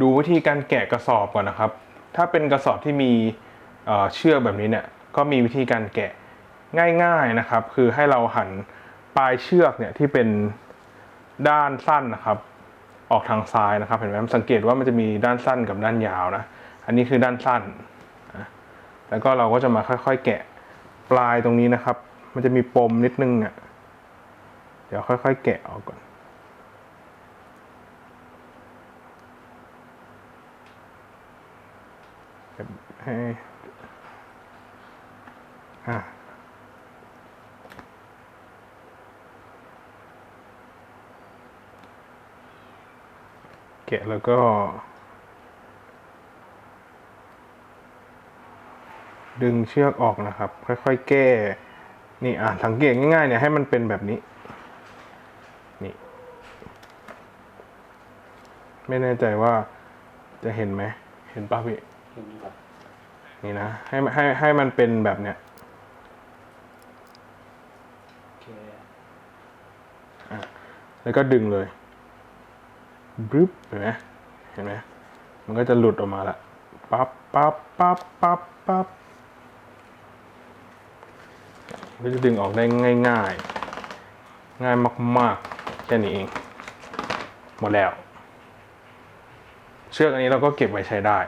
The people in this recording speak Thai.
ดูวิธีการแกะกระสอบก่อนนะครับ ถ้าเป็นกระสอบที่มีเชือกแบบนี้เนี่ยก็มีวิธีการแกะง่ายๆนะครับ คือให้เราหันปลายเชือกเนี่ยที่เป็นด้านสั้นนะครับ ออกทางซ้ายนะครับ เห็นไหมสังเกตว่ามันจะมีด้านสั้นกับด้านยาวนะอันนี้คือด้านสั้นแล้วก็เราก็จะมาค่อยๆ แกะปลายตรงนี้นะครับ มันจะมีปมนิดนึงอะเดี๋ยวค่อยๆ แกะออกก่อน แบบ ให้อะแกะแล้วก็ดึงเชือกออกนะครับ ค่อยๆ แก้ นี่อะสังเกตง่ายๆเนี่ยให้มันเป็นแบบนี้ นี่ ไม่แน่ใจว่าจะเห็นไหม เห็นป่ะพี่ นี่นะให้ให้ให้มันเป็นแบบเนี้ยอเคแล้วก็ดึงเลยบึ๊บเห็นไหมเห็นไหมมันก็จะหลุดออกมาละปั๊บปั๊บปั๊บปั๊บปั๊บก็จะดึงออกได้ง่ายๆง่ายมากๆแค่นี้เอง หมดแล้ว เชือกอันนี้เราก็เก็บไว้ใช้ได้